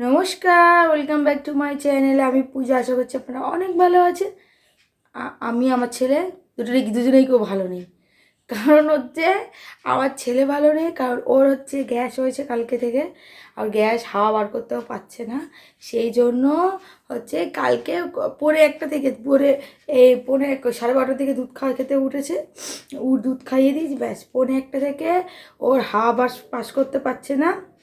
নমস্কার welcome back to my channel আমি পূজা, আশা করছি আপনারা অনেক ভালো আছেন। আ- আমি আমার ছেলে দুটোরই দুজনেই কেউ ভালো নেই। কারণ হচ্ছে, আমার ছেলে ভালো নেই, কারণ ওর হচ্ছে গ্যাস হয়েছে কালকে থেকে। আর গ্যাস, হাওয়া বার করতেও পারছে না। সেই জন্য হচ্ছে কালকে পরে একটা থেকে, পরে এই পনে সাড়ে বারোটা থেকে দুধ খাওয়া খেতে উঠেছে। উ দুধ খাইয়ে দিয়েছি, ব্যাস, পনে একটা থেকে ওর হাওয়া বাস পাস করতে পারছে না।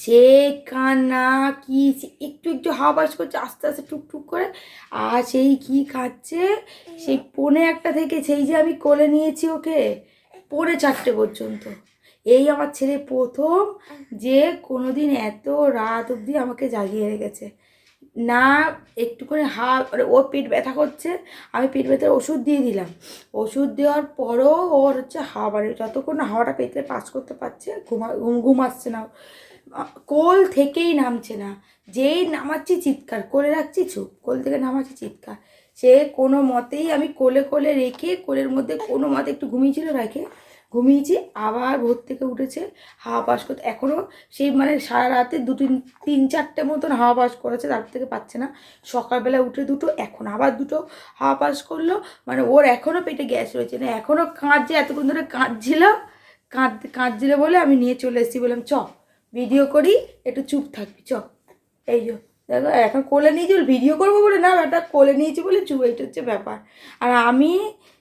সে কান্না কি একটু একটু হাওয়া করছে, আস্তে আস্তে টুকটুক করে। আর সেই কি খাচ্ছে? সেই পনে একটা থেকে সেই যে আমি কোলে নিয়েছি ওকে, পৌনে চারটে পর্যন্ত। এই আমার ছেলে প্রথম যে কোনো দিন এত রাত অবধি আমাকে জাগিয়ে রেখেছে। না, একটুখানি হা মানে ওর পেট ব্যথা করছে, আমি পেট ব্যথার ওষুধ দিয়ে দিলাম। ওষুধ দেওয়ার পরও ওর হচ্ছে হাওয়া বাড়ে, যতক্ষণ হাওয়াটা পেটে পাস করতে পারছে, ঘুমা, ঘুম ঘুম আসছে না। কোল থেকেই নামছে না। যেই নামাচ্ছি চিৎকার, কোলে রাখছি চুপ, কোল থেকে নামাচ্ছি চিৎকার। সে কোনো মতেই আমি কোলে কোলে রেখে, কোলের মধ্যে কোনো মতে একটু ঘুমিয়েছিল রেখে ঘুমিয়েছি, আবার ভোর থেকে উঠেছে, হাওয়া পাস করতে। এখনও সেই মানে সারা রাতে দু তিন তিন চারটে মতন হাওয়া পাস করেছে, তার থেকে পাচ্ছে না। সকালবেলা উঠে দুটো, এখন আবার দুটো হাওয়া পাস করল। মানে ওর এখনও পেটে গ্যাস রয়েছে না এখনও কাঁদছে, এতক্ষণ ধরে কাঁদছিল, কাঁদ, কাঁদছিল বলে আমি নিয়ে চলে এসেছি। বললাম, চ ভিডিও করি, একটু চুপ থাকবি চ এই যে, দেখো, এখন কোলে নিয়েছি বলে ভিডিও করব বলে না ব্যাটা কোলে নিয়েছি বলে চুপ এইটা হচ্ছে ব্যাপার। আর আমি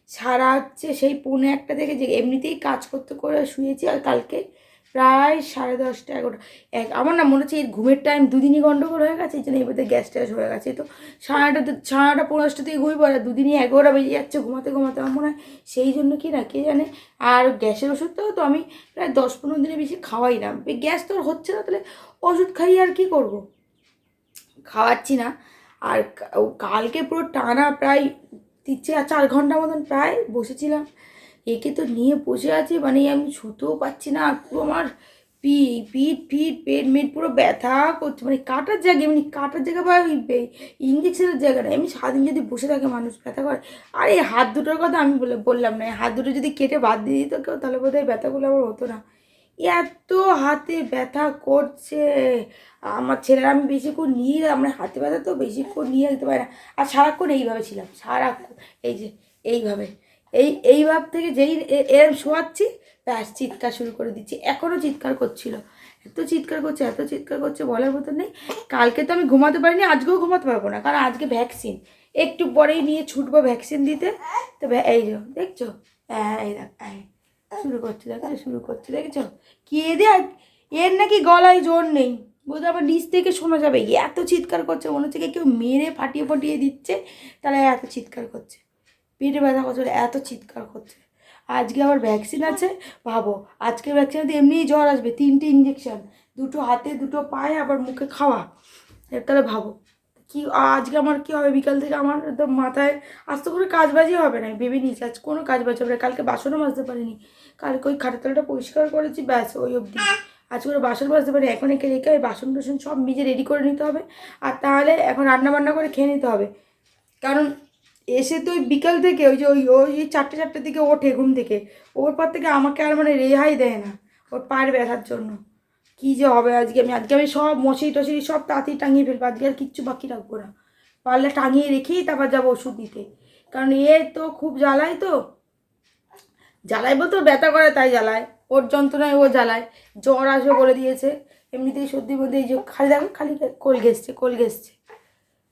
সারা হচ্ছে সেই পৌনে একটা থেকে যে এমনিতেই কাজ করতে করে শুয়েছি, আর কালকে প্রায় সাড়ে দশটা, এগারোটা। এক আমার না মনে হচ্ছে এর ঘুমের টাইম দুদিনই গন্ডগোল হয়ে গেছে, এই জন্য এবার গ্যাস ট্যাস হয়ে গেছে। তো সাড়ে আটটা সাড়ে আটটা পনেরো দশটা থেকে ঘুমিয়ে পড়ে, দুদিনই এগারোটা বেজে যাচ্ছে ঘুমাতে ঘুমাতে। আমার মনে হয় সেই জন্য কি না, কে জানে? আর গ্যাসের ওষুধটাও তো আমি প্রায় দশ পনেরো দিনের বেশি খাওয়াই না। গ্যাস তো হচ্ছে না, তাহলে ওষুধ খাইয়ে আর কি করব? খাওয়াচ্ছি না। আর কালকে পুরো টানা প্রায় তিন চার ঘণ্টা মতন প্রায় বসেছিলাম। একে তো নিয়ে বসে আছি মানে আমি ছুতেও পাচ্ছি না, আর পুরো আমার পি, পিঠ পিঠ, পেট, মেট পুরো ব্যথা করছে মানে কাটার জায়গা, এমনি কাটার জায়গা বা ওই ইঞ্জেকশনের জায়গা না, এমনি সারাদিন যদি বসে থাকে মানুষ, ব্যথা করে। আর এই হাত দুটোর কথা আমি বলে, বললাম না হাত দুটো যদি কেটে বাদ দিয়ে দিত কেউ, তাহলে বোধ হয় ব্যথাগুলো আবার হতো না। এত হাতে ব্যথা করছে, আমার ছেলেরা আমি বেশিক্ষণ নিয়ে আমরা হাতে ব্যথা তো বেশিক্ষণ নিয়ে যেতে পারি না। আর সারাক্ষণ এইভাবে ছিলাম, সারাক্ষণ, এই যে, এইভাবে। এই এই ভাব থেকে যেই এরম শোয়াচ্ছি, ব্যাস চিৎকার শুরু করে দিচ্ছি। এখনও চিৎকার করছিল। এত চিৎকার করছে, এত চিৎকার করছে বলার মতো নেই। কালকে তো আমি ঘুমাতে পারিনি, আজকেও ঘুমাতে পারব না, কারণ আজকে ভ্যাকসিন একটু পরেই নিয়ে ছুটবো ভ্যাকসিন দিতে। তো এই দেখছ? হ্যাঁ এই দেখ শুরু করছে, দেখো শুরু করছে, দেখেছ? কে দেখ এর নাকি গলায় জোর নেই। বোধ আবার নিচ থেকে শোনা যাবে। এত চিৎকার করছে, মনে হচ্ছে কেউ মেরে ফাটিয়ে ফাটিয়ে দিচ্ছে। তারা এত চিৎকার করছে। পেটে ব্যথা করছে এত চিৎকার করছে। আজকে আবার ভ্যাকসিন আছে, ভাবো, আজকে ভ্যাকসিন এমনিই জ্বর আসবে, তিনটে ইঞ্জেকশন দুটো হাতে, দুটো পায়ে, আবার মুখে খাওয়া। তাহলে ভাবো, কি আজকে আমার কি হবে? বিকাল থেকে আমার তো মাথায়, আজ তো কোনো কাজ বাজই হবে না ভেবে নিয়েছি, আজ কোনো কাজ হবে না, কালকে বাসনও মাজতে পারিনি। কালকে ওই খাটের তলাটা পরিষ্কার করেছি, ব্যাস, ওই অবধি। আজ করে বাসন মাজতে পারি এখন একে রেখে ওই বাসন টাসন সব নিজে রেডি করে নিতে হবে, আর তাহলে এখন রান্না বান্না করে খেয়ে নিতে হবে। কারণ এসে তো ওই বিকাল থেকে, ওই যে ওই ওই চারটে, চারটের দিকে ওঠে ঘুম থেকে। ওর পর থেকে আমাকে আর মানে রেহাই দেয় না, ওর পায়ের ব্যথার জন্য। কী যে হবে আজকে আমি আজকে আমি সব মশারি টশারি সব তাড়াতাড়ি টাঙিয়ে ফেলব, আজকে আর কিচ্ছু বাকি রাখব না। পারলে টাঙিয়ে রেখেই তারপর যাব ওষুধ দিতে কারণ এ তো খুব জ্বালায় তো। জ্বালায় বলতে ব্যথা করে তাই জ্বালায়, ওর যন্ত্রণায় ও জ্বালায়। জ্বর আসবে বলে দিয়েছে, এমনিতেই সর্দি মধ্যে এই যে খালি, দেখো খালি কোল ঘেসছে কোল ঘেসছে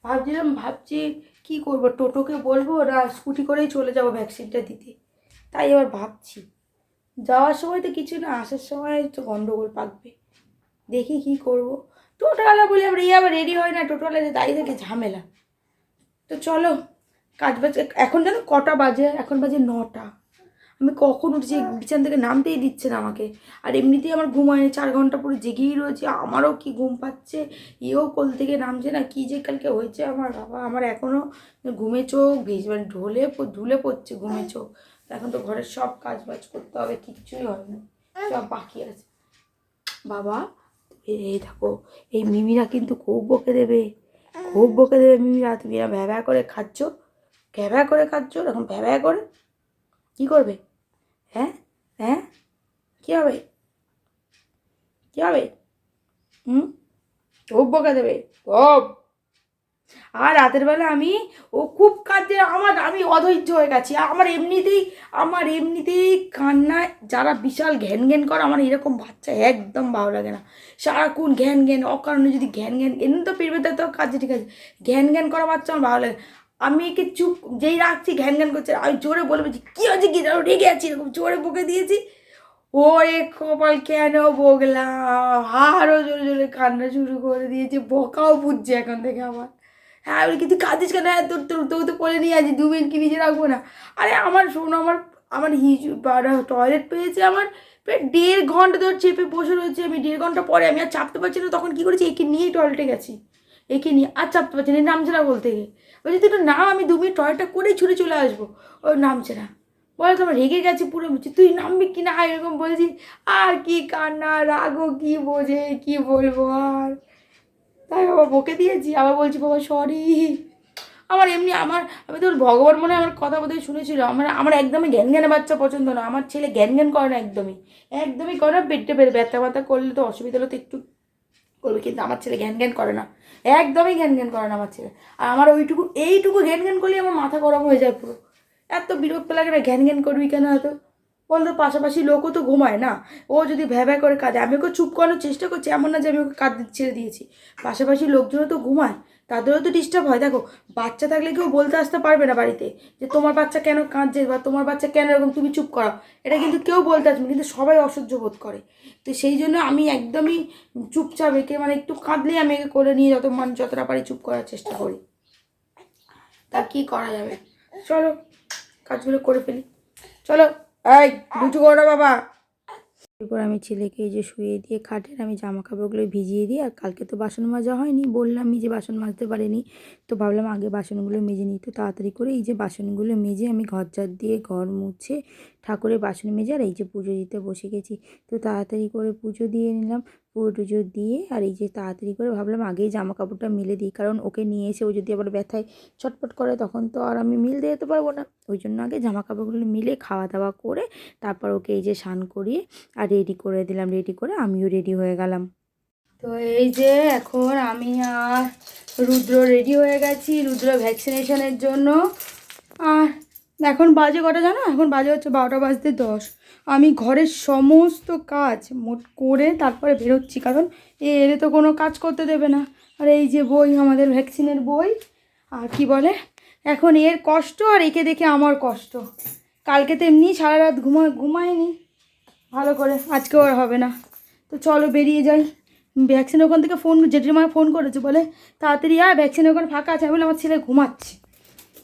ভাবছিলাম, ভাবছি কি করব? টোটোকে বলব না স্কুটি করেই চলে যাব ভ্যাকসিনটা দিতে। তাই এবার ভাবছি। যাওয়ার সময় তো কিছু না, আসার সময় তো গন্ডগোল পাকবে। দেখি কি করব। টোটোওয়ালা বলে আবার এই আবার রেডি হয় না, টোটোওয়ালা দাঁড়িয়ে থেকে ঝামেলা। তো চলো, কাজ বাজ, এখন যেন কটা বাজে, এখন বাজে নটা। আমি কখন উঠছি বিছান থেকে নামতেই দিচ্ছে না আমাকে। আর এমনিতেই আমার ঘুম হয়নি চার ঘণ্টা পরে জেগেই রয়েছে। আমারও কি ঘুম পাচ্ছে এও কোল থেকে নামছে না কি যে কালকে হয়েছে আমার বাবা। আমার এখনও ঘুমে চোখ ভিজ মানে ঢোলে ঢুলে পড়ছে ঘুমে চোখ। এখন তো ঘরের সব কাজ বাজ করতে হবে কিচ্ছুই হয় না। সব বাকি আছে। বাবা এই দেখো এই মিমিরা কিন্তু খুব বকে দেবে। খুব বকে দেবে মিমিরা। তুমি এরা ভ্যাভ্যা করে খাচ্ছ ভ্যাভ্যা করে খাচ্ছ এখন ভ্যাভ্যা করে। কী করবে? হ্যাঁ? হ্যাঁ? কী হবে? কী হবে? হুম? খুব বকা দেবে। খুব আর রাতের বেলা আমি, ও খুব কাঁদছে। আমার, আমি অধৈর্য হয়ে গেছি। আমার এমনিতেই আমার এমনিতেই কান্নায় যারা বিশাল ঘ্যান ঘ্যান করে, আমার এরকম বাচ্চা একদম ভালো লাগে না। সারাক্ষণ ঘ্যান ঘ্যান, অকারণে যদি ঘ্যান ঘ্যান, এমনি তো পেরবে তো কাজে, ঠিক আছে। ঘ্যান ঘ্যান করা বাচ্চা আমার ভালো লাগে। আমি একে চুপ, যেই রাখছি, ঘ্যান ঘ্যান করছে, আমি জোরে বলে বলছি কী হয়েছে কি? দাঁড়ো রেগে আছি? এরকম জোরে বকে দিয়েছি। ও ওরে কপাল, কেন বগলাম আরও জোরে জোরে কান্না শুরু করে দিয়েছে, বকাও বুঝছে এখন থেকে আমার। হ্যাঁ বলি, কিন্তু কাঁদিস কেন? হ্যাঁ তোর তোর তো করে নিয়ে আছি, দু মিনিট কি নিজে রাখব না? আরে আমার শোন, আমার আমার হিজু টয়লেট পেয়েছে আমার, প্রায় দেড় ঘণ্টা ধরে চেপে বসে রয়েছে আমি, দেড় ঘণ্টা পরে আমি আর চাপতে পারছি না, তখন কী করেছি? একে নিয়েই টয়লেটে গেছি। একে নিয়ে আর চাপতে পারছি না নামছে না বলতে গিয়ে। বলছি তুই একটু না আমি দু মিনিট টয়টা করেই ছুটে চলে আসব। ও নামছে না বলে, তোমার রেগে গেছি পুরো। বলছি, তুই নামবি কি না? এরকম বলছি। আর কি কান্না, রাগও কি বোঝে, কি বলব আর। তাই বাবা বকে দিয়েছি। আবার বলছি, বাবা সরি আমার এমনি, আমার, আমি তো ভগবান মনে আমার কথা বোধহয় শুনেছিল। আমার আমার একদমই জ্ঞান জ্ঞানে বাচ্চা পছন্দ না। আমার ছেলে জ্ঞান জ্ঞান করে না একদমই। একদমই করে না, পেটে ব্যথা ব্যথা করলে তো অসুবিধা হলে তো একটু করবে, কিন্তু আমার ছেলে জ্ঞান জ্ঞান করে না। একদমই জ্ঞান জ্ঞান করে না আমার ছেলে। আর আমার ওইটুকু, এইটুকু জ্ঞান জ্ঞান করলেই আমার মাথা গরম হয়ে যায় পুরো। এত বিরক্ত লাগে না জ্ঞান জ্ঞান করবি কেন এত? বলতো পাশাপাশি লোকও তো ঘুমায় না। ও যদি ভ্যাভ্যা করে কাঁদে, আমি ওকে চুপ করানোর চেষ্টা করছি, এমন না যে আমি ওকে কাঁদতে ছেড়ে দিয়েছি। পাশাপাশি লোকজনও তো ঘুমায়, তাদেরও তো ডিস্টার্ব হয়। দেখো, বাচ্চা থাকলে কেউ বলতে আসতে পারবে না বাড়িতে যে তোমার বাচ্চা কেন কাঁদছে বা তোমার বাচ্চা কেন এরকম, তুমি চুপ করাও। এটা কিন্তু কেউ বলতে আসবে কিন্তু সবাই অসহ্য বোধ করে। তো সেই জন্য আমি একদমই চুপচাপ একে মানে একটু কাঁদলেই আমি একে করে নিয়ে যত মানে যতটা পারি চুপ করার চেষ্টা করি। তা কি করা যাবে? চলো, কাজগুলো করে ফেলি। চলো। এই, দুটো করো বাবা। এরপর আমি ছেলেকে এই যে শুয়ে দিয়ে খাটের আমি জামা কাপড়গুলো ভিজিয়ে দিই আর কালকে তো বাসন মাজা হয়নি, বললাম যে বাসন মাজতে পারিনি, তো ভাবলাম আগে বাসনগুলো মেজে নিই। তো তাড়াতাড়ি করে এই যে বাসনগুলো মেজে আমি ঘর ঝাড় দিয়ে ঘর মুছে ঠাকুরের বাসন মেজে আর এই যে পুজো দিতে বসে গেছি। তো তাড়াতাড়ি করে পুজো দিয়ে নিলাম। পুজো দিয়ে আর এই যে তাড়াতাড়ি করে ভাবলাম আগেই জামা কাপড়টা মিলে দিই। কারণ ওকে নিয়ে এসে ও যদি আবার ব্যথায় ছটপট করে তখন তো আর আমি মিল দিয়ে যেতে পারব না। ওই জন্য আগে জামা কাপড়গুলো মিলে খাওয়া দাওয়া করে তারপর ওকে এই যে স্নান করিয়ে আর রেডি করে দিলাম। রেডি করে আমিও রেডি হয়ে গেলাম। তো এই যে এখন আমি আর রুদ্র রেডি হয়ে গেছি। রুদ্র ভ্যাকসিনেশনের জন্য। আর এখন বাজে কটা জানো? এখন বাজে হচ্ছে বারোটা বাজতে দশ। আমি ঘরের সমস্ত কাজ মোট করে তারপরে বেরোচ্ছি কারণ এ এলে তো কোনো কাজ করতে দেবে না। আর এই যে বই, আমাদের ভ্যাকসিনের বই, আর কি বলে? এখন এর কষ্ট আর একে দেখে আমার কষ্ট। কালকে তো এমনি সারা রাত ঘুমা ঘুমায়নি ভালো করে, আজকেও আর হবে না। তো চলো বেরিয়ে যাই। ভ্যাকসিন ওখান থেকে ফোন জেঠিমায় ফোন করেছে বলে, তাড়াতাড়ি আর ভ্যাকসিন ওখানে ফাঁকা আছে, আমি বলে আমার ছেলে ঘুমাচ্ছে।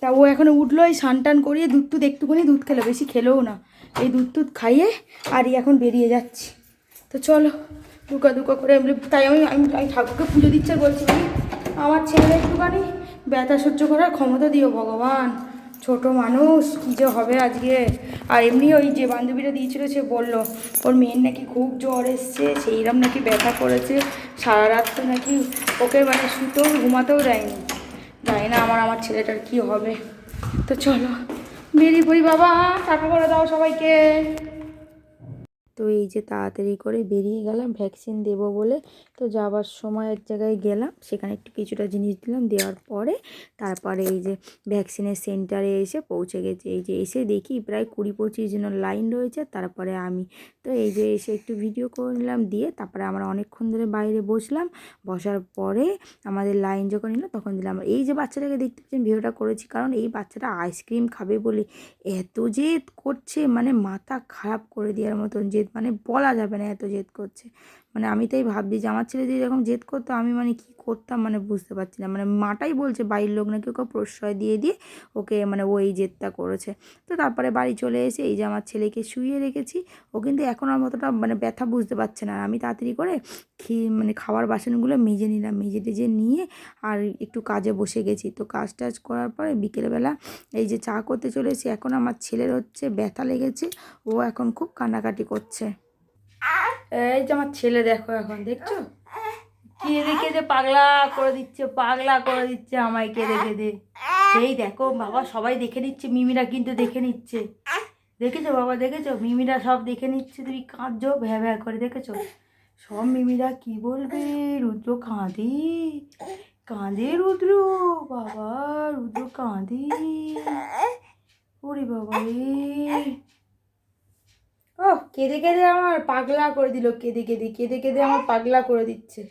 তা ও এখন উঠল, এই সান টান করিয়ে দুধ টুধ একটুখানি দুধ খেলো, বেশি খেলেও না। এই দুধ টুধ খাইয়ে আর এখন বেরিয়ে যাচ্ছি। তো চলো দুকা দুকা করে তাই আমি আমি আমি ঠাকুরকে পুজো দিচ্ছে বলছি আমার ছেলে একটুখানি ব্যথা সহ্য করার ক্ষমতা দিও ভগবান। ছোট মানুষ, কী যে হবে আজকে? আর এমনি ওই যে বান্ধবীরা দিয়েছিল, সে বলল, ওর মেয়ের নাকি খুব জ্বর এসছে সেইরকম নাকি ব্যথা করেছে, সারা রাত তো নাকি ওকে মানে শুতেও, ঘুমাতেও দেয়নি। জানি না আমার আমার ছেলেটার কি হবে। তো চলো বেরিয়ে পড়ি বাবা, টাকা করে দাও সবাইকে। তো এই যে তাড়াতাড়ি করে বেরিয়ে গেলাম ভ্যাকসিন দেব বলে তো যাওয়ার সময় এক জায়গায় গেলাম, সেখানে একটু কিছুটা জিনিস দিলাম, দেওয়ার পরে তারপরে এই যে ভ্যাকসিনের সেন্টারে এসে পৌঁছে গেছে। এই যে এসে দেখি প্রায় কুড়ি পঁচিশ জন লাইন রয়েছে, তারপরে আমি তো এই যে এসে একটু ভিডিও করে নিলাম, দিয়ে তারপরে আমরা অনেকক্ষণ ধরে বাইরে বসলাম। বসার পরে আমাদের লাইন যখন এলো, তখন দিলাম, এই যে বাচ্চাটাকে দেখতে পাচ্ছেন, ভিডিওটা করেছি, কারণ এই বাচ্চাটা আইসক্রিম খাবে বলে এত জেদ করছে মানে মাথা খারাপ করে দেওয়ার মতন জেদ মানে বলা যাবে না এত জেদ করছে। মানে আমি তাই ভাবছি যে আমার ছেলে যদি এরকম জেদ করতো, আমি মানে কি করতাম মানে বুঝতে পারছি না। মানে মাটাই বলছে বাড়ির লোক নাকি ওকে প্রশ্রয় দিয়ে দিয়ে ওকে মানে ও এই জেদটা করেছে। তো তারপরে বাড়ি চলে এসে এই যে আমার ছেলেকে শুয়ে রেখেছি, ও কিন্তু এখন আর মতোটা মানে ব্যথা বুঝতে পারছে না। আর আমি তাড়াতাড়ি করে খি মানে খাওয়ার বাসনগুলো মেজে নিলাম, মেজে টেজে নিয়ে আর একটু কাজে বসে গেছি। তো কাজ টাজ করার পরে বিকেলবেলা এই যে চা করতে চলে এসেছি, এখন আমার ছেলের হচ্ছে ব্যথা লেগেছে, ও এখন খুব কান্নাকাটি করছে। এই যে আমার ছেলে দেখো এখন, দেখছ? কেঁদে যে পাগলা করে দিচ্ছে, পাগলা করে দিচ্ছে আমায় কে কেঁদে কেঁদে এই দেখো, বাবা সবাই দেখে নিচ্ছে, মিমিরা কিন্তু দেখে নিচ্ছে। দেখেছ বাবা, দেখেছ? মিমিরা সব দেখে নিচ্ছে, তুমি কাঁদছো, ভ্যা ভ্যা করে, দেখেছ? সব মিমিরা কি বলবে? রুদ্র কাঁদে। কাঁদে রুদ্র, বাবা, রুদ্র কাঁদে। ওরে বাবা রে ও কেঁদে কেঁদে আমার পাগলা করে দিল, কেঁদে কেঁদে কেঁদে কেঁদে আমার পাগলা করে দিচ্ছে।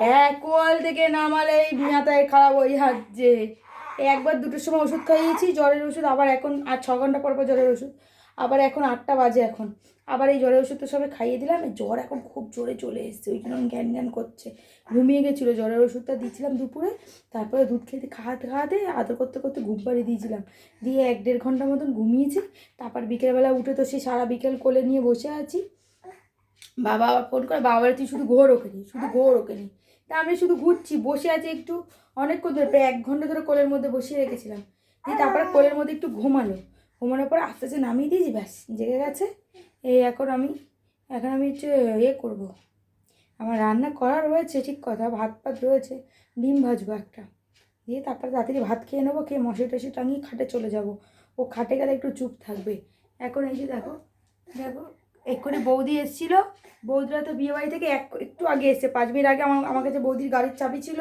হ্যাঁ কোয়াল থেকে নামালে এই মাথায় খারাপ ওই হাত যে। একবার দুটোর সময় ওষুধ খাইয়েছি, জ্বরের ওষুধ, আবার এখন আর ছ ঘণ্টা পর পর জ্বরের ওষুধ। আবার এখন আটটা বাজে এখন। আবার এই জ্বরের ওষুধ তো সবে খাইয়ে দিলাম জ্বর এখন খুব জোরে চলে এসছে, ওই জন্য জ্ঞান জ্ঞান করছে। ঘুমিয়ে গেছিল, জ্বরের ওষুধটা দিয়েছিলাম দুপুরে, তারপরে দুধ খেতে খাওয়াতে খাওয়াতে আদর করতে করতে ঘুম পাড়িয়ে দিয়েছিলাম। দিয়ে এক দেড় ঘণ্টা মতন ঘুমিয়েছি, তারপর বিকেলবেলা উঠে তো সে সারা বিকেল কোলে নিয়ে বসে আছি। বাবা ফোন করে বাবার তুই শুধু ঘোর ওকে নি শুধু ঘোর ওকে নি তা আমি শুধু ঘুরছি, বসে আছি একটু অনেকক্ষণ ধরে প্রায় এক ঘণ্টা ধরে কোলের মধ্যে বসিয়ে রেখেছিলাম। দিয়ে তারপরে কোলের মধ্যে একটু ঘুমালো। ঘুমানোর পর আস্তে আস্তে নামিয়ে দিয়েছি, ব্যাস, জেগে গেছে। এই এখন আমি এখন আমি হচ্ছে ইয়ে করব। আমার রান্না করা রয়েছে, ঠিক কথা, ভাত ফাত রয়েছে, ডিম ভাজবো একটা। দিয়ে তারপরে তাড়াতাড়ি ভাত খেয়ে নেব, খেয়ে মশারি টসি টাঙিয়ে খাটে চলে যাব। ও খাটে গেলে একটু চুপ থাকবে। এখন এই যে দেখো দেখো, এক্ষুনি বৌদি এসেছিল। বৌদিরা তো বিয়ে বাড়ি থেকে এক, একটু আগে এসছে। পাঁচ মিনিট আগে আমার আমার কাছে বৌদির গাড়ির চাবি ছিল।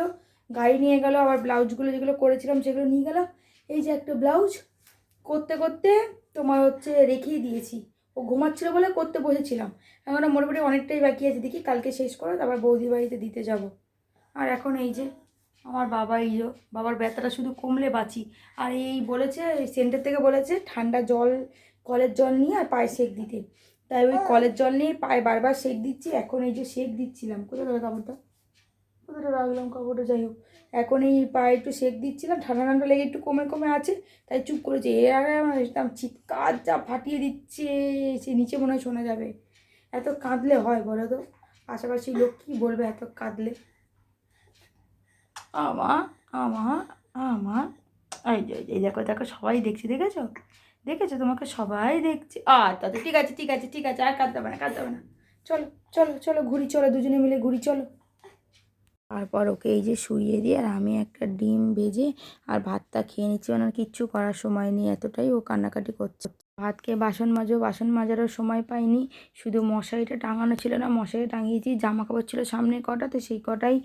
গাড়ি নিয়ে গেল, আবার ব্লাউজগুলো যেগুলো করেছিলাম সেগুলো নিয়ে গেল। এই যে একটা ব্লাউজ করতে করতে তোমার হচ্ছে রেখেই দিয়েছি। ও ঘুমাচ্ছিল বলে করতে বসেছিলাম। এখন মোটামুটি অনেকটাই বাকি আছে। দেখি কালকে শেষ করে, তারপর বৌদি বাড়িতে দিতে যাব। আর এখন এই যে আমার বাবা এই বাবার ব্যথাটা শুধু কমলে বাঁচি। আর এই বলেছে সেন্টার থেকে বলেছে, ঠান্ডা জল, কলের জল নিয়ে আর পায়ে সেক দিতে। তাই ওই কলের জল নিয়ে পায়ে বারবার সেক দিচ্ছি। এখন এই যে সেক দিচ্ছিলাম। কোথায় গেল কাপড়টা? কোথাটা রাখলাম কাপড়টা? যাই হোক। এখন এই পায়ে একটু সেক দিচ্ছিলাম, ঠান্ডা ঠান্ডা লেগে একটু কমে কমে আছে, তাই চুপ করেছে। এর একদম চিৎকার যা ফাটিয়ে দিচ্ছে, সে নিচে মনে হয় শোনা যাবে। এত কাঁদলে হয় বলো তো? পাশাপাশি লোক কী বলবে এত কাঁদলে? আমা আমা আমা এই যে এই দেখো দেখো, সবাই দেখছি, দেখেছ? দেখেছ? তোমাকে সবাই দেখছে। আচ্ছা আচ্ছা ঠিক আছে ঠিক আছে ঠিক আছে, আর কাঁদতে হবে না, কাঁদতে হবে না। চলো চলো চলো, ঘুরি, চলো, দুজনে মিলে ঘুরি, চলো। তারপর ওকে এই যে শুইয়ে দিয়ে আর আমি একটা ডিম ভেজে আর ভাতটা খেয়ে নিচ্ছি। ওনার কিচ্ছু করার সময় নেই, এতটাই ও কান্নাকাটি করছে। ভাত খেয়ে বাসন মাজো, বাসন মাজারও সময় পাইনি। শুধু মশারিটা টাঙানো ছিল না, মশারি টাঙিয়েছি জামা কাপড় ছিল সামনে কটা, তো সেই কটাই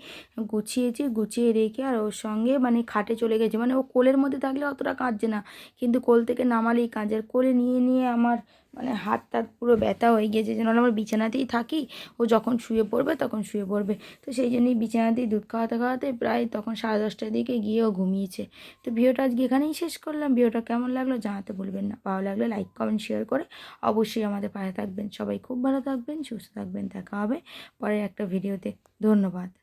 গুছিয়েছি, গুছিয়ে রেখে আর ওর সঙ্গে মানে খাটে চলে গেছে। মানে ও কোলের মধ্যে থাকলে অতটা কাঁদছে না, কিন্তু কোল থেকে নামালেই আর কোলে নিয়ে নিয়ে আমার মানে হাত টাত পুরো ব্যথা হয়ে গিয়েছে যেন আমার বিছানাতেই থাকি। ও যখন শুয়ে পড়বে, তখন শুয়ে পড়বে। তো সেই জন্যই বিছানাতেই দুধ খাওয়াতে খাওয়াতে প্রায় তখন সাড়ে দশটার দিকে গিয়েও ঘুমিয়েছে। তো ভিডিওটা আজকে এখানেই শেষ করলাম। ভিডিওটা কেমন লাগল জানাতে ভুলবেন না। ভালো লাগলে লাইক, কমেন্ট, শেয়ার করে অবশ্যই আমাদের পাশে থাকবেন। সবাই খুব ভালো থাকবেন, সুস্থ থাকবেন। দেখা হবে পরের একটা ভিডিওতে। ধন্যবাদ।